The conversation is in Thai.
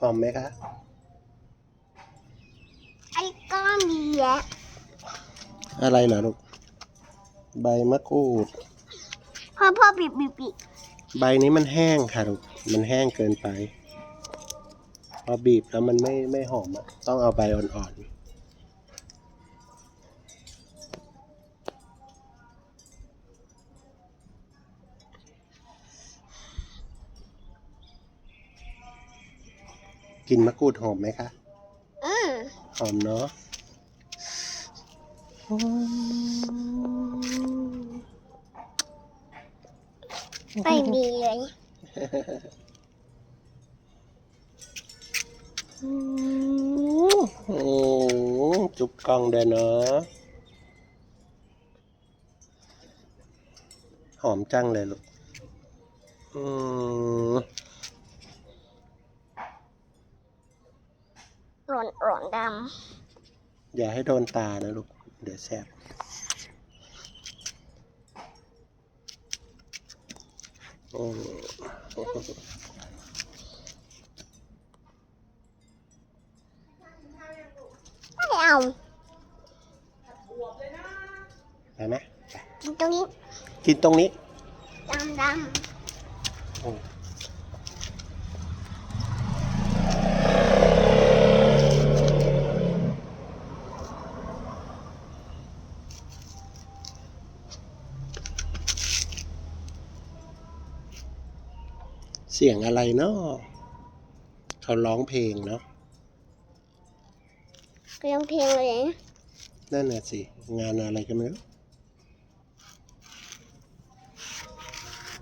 หอมไหมคะไอ้ก้อนดีแยะอะไรเหรอลูก ใบมะกรูด พ่อพ่อบีบบีบบีบใบนี้มันแห้งค่ะลูก มันแห้งเกินไป พอบีบแล้วมันไม่ไม่หอมอะต้องเอาใบอ่อนๆ กินมะกรูดหอมไหมคะอืมหอมเนาะไม่มีเลยโอ้จุบกล้องเด้อเนาะหอมจังเลยลูกอืม หล่นหล่นดอย่าให้โดนตานะลูก เดี๋ยวแสบโอ้ำไม่เอาไปไหมกินตรงนี้ กินตรงนี้ ดำดโเสียงอะไรเนาะเขาร้องเพลงเนาะำเรียงเพลงเลยนะนั่นน่ะสิ งานอะไรกันไม่รู้